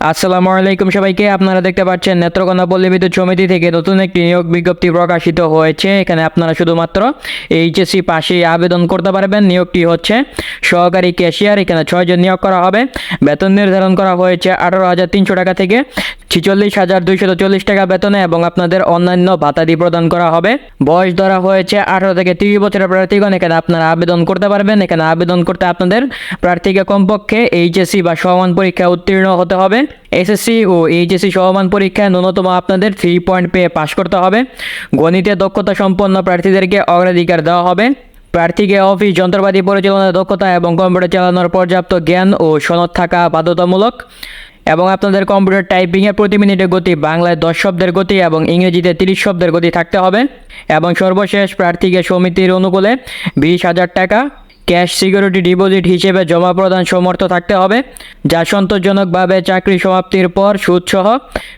আসসালামু আলাইকুম সবাইকে, আপনারা দেখতে পাচ্ছেন নেত্রকোনা পল্লী সমিতি থেকে নতুন একটি নিয়োগ বিজ্ঞপ্তি প্রকাশিত হয়েছে। এখানে আপনারা শুধুমাত্র এইচএসসি পাশেই আবেদন করতে পারবেন। নিয়োগটি হচ্ছে সহকারী ক্যাশিয়ার, এখানে ছয়জন নিয়োগ করা হবে। বেতন নির্ধারণ করা হয়েছে আঠারো হাজার তিনশো টাকা থেকে ছিচল্লিশ হাজার দুইশত চল্লিশ টাকা বেতনে এবং আপনাদের অন্যান্য ভাতাদি প্রদান করা হবে। বয়স ধরা হয়েছে আঠারো থেকে তিরিশ বছরের প্রার্থীগণ, এখানে আপনারা আবেদন করতে পারবেন। এখানে আবেদন করতে আপনাদের প্রার্থীকে কমপক্ষে এইচএসসি বা সমান পরীক্ষা উত্তীর্ণ হতে হবে। এসএসসি ও এইচএসসি সমান পরীক্ষায় ন্যূনতম আপনাদের থ্রি পয়েন্ট পেয়ে পাশ করতে হবে। গণিতে দক্ষতা সম্পন্ন প্রার্থীদেরকে অগ্রাধিকার দেওয়া হবে। প্রার্থীকে অফিস যন্ত্রপাতি পরিচালনার দক্ষতা এবং কম্পিউটার চালানোর পর্যাপ্ত জ্ঞান ও সনদ থাকা বাধ্যতামূলক। এবং আপনাদের কম্পিউটার টাইপিংয়ের প্রতি মিনিটের গতি, বাংলায় দশ শব্দের গতি এবং ইংরেজিতে তিরিশ শব্দের গতি থাকতে হবে। এবং সর্বশেষ প্রার্থীকে সমিতির অনুকূলে বিশ হাজার টাকা ক্যাশ সিকিউরিটি ডিপোজিট হিসেবে জমা প্রদান সমর্থ থাকতে হবে, যা সন্তোষজনকভাবে চাকরি সমাপ্তির পর সুদসহ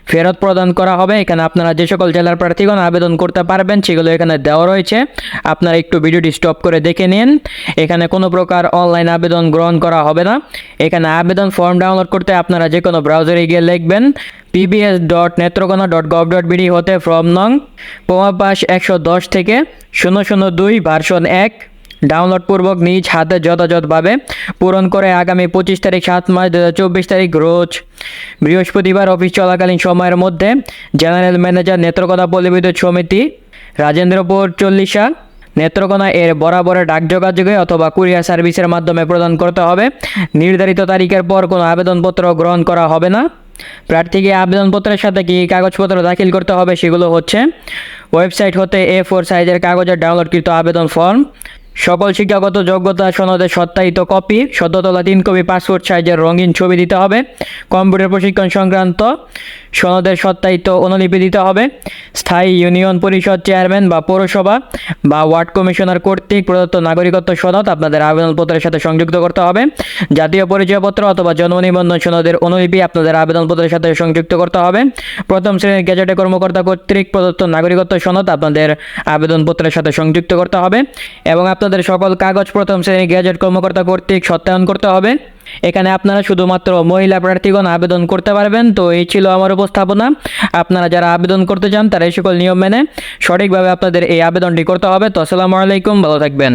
ফেরত প্রদান করা হবে। এখানে আপনারা যে সকল জেলার প্রার্থীগণ আবেদন করতে পারবেন, সেগুলো এখানে দেওয়া রয়েছে। আপনারা একটু ভিডিওটি স্টপ করে দেখে নিন। এখানে কোনো প্রকার অনলাইন আবেদন গ্রহণ করা হবে না। এখানে আবেদন ফর্ম ডাউনলোড করতে আপনারা যে কোনো ব্রাউজারে গিয়ে লিখবেন PBS dot Netrokona dot gov dot BD হতে ফর্ম নং পোমাপাস একশো দশ থেকে শূন্য শূন্য দুই ভার্সন এক। ডাউনলোড পূর্বক নিজ হাতে যথাযথভাবে পূরণ করে আগামী পঁচিশ তারিখ, সাত মাস দু চব্বিশ তারিখ রোজ বৃহস্পতিবার অফিস চলাকালীন সময়ের মধ্যে জেনারেল ম্যানেজার নেত্রকোনা পল্লী বিদ্যুৎ সমিতি, রাজেন্দ্রপুর চল্লিশা নেত্রকোনা এর বরাবরে ডাক যোগাযোগে অথবা কুরিয়ার সার্ভিসের মাধ্যমে প্রদান করতে হবে। নির্ধারিত তারিখের পর কোনো আবেদনপত্র গ্রহণ করা হবে না। প্রার্থীকে আবেদনপত্রের সাথে কী কাগজপত্র দাখিল করতে হবে সেগুলো হচ্ছে ওয়েবসাইট হতে এ ফোর সাইজের কাগজের ডাউনলোডকৃত আবেদন ফর্ম সকল শিক্ষাগত যোগ্যতা সনদের সত্যায়িত কপি, সদ্যতলা তিন কপি পাসপোর্ট সাইজের রঙিন ছবি দিতে হবে। কম্পিউটার প্রশিক্ষণ সংক্রান্ত সনদের সত্যায়িত অনুলিপি দিতে হবে। স্থায়ী ইউনিয়ন পরিষদ চেয়ারম্যান বা পৌরসভা বা ওয়ার্ড কমিশনার কর্তৃক প্রদত্ত নাগরিকত্ব সনদ আপনাদের আবেদনপত্রের সাথে সংযুক্ত করতে হবে। জাতীয় পরিচয়পত্র অথবা জন্ম নিবন্ধন সনদের অনুলিপি আপনাদের আবেদনপত্রের সাথে সংযুক্ত করতে হবে। প্রথম শ্রেণির গেজেটে কর্মকর্তা কর্তৃক প্রদত্ত নাগরিকত্ব সনদ আপনাদের আবেদনপত্রের সাথে সংযুক্ত করতে হবে এবং আপনাদের সকল কাগজ প্রথম শ্রেণির গেজেট কর্মকর্তা কর্তৃক সত্যায়ন করতে হবে। এখানে আপনারা শুধুমাত্র মহিলা প্রার্থীগণ আবেদন করতে পারবেন। তো এই ছিল আমার উপস্থাপনা। আপনারা যারা আবেদন করতে চান, তারা এই সকল নিয়ম মেনে সঠিকভাবে আপনাদের এই আবেদনটি করতে হবে। তো আসসালামু আলাইকুম, ভালো থাকবেন।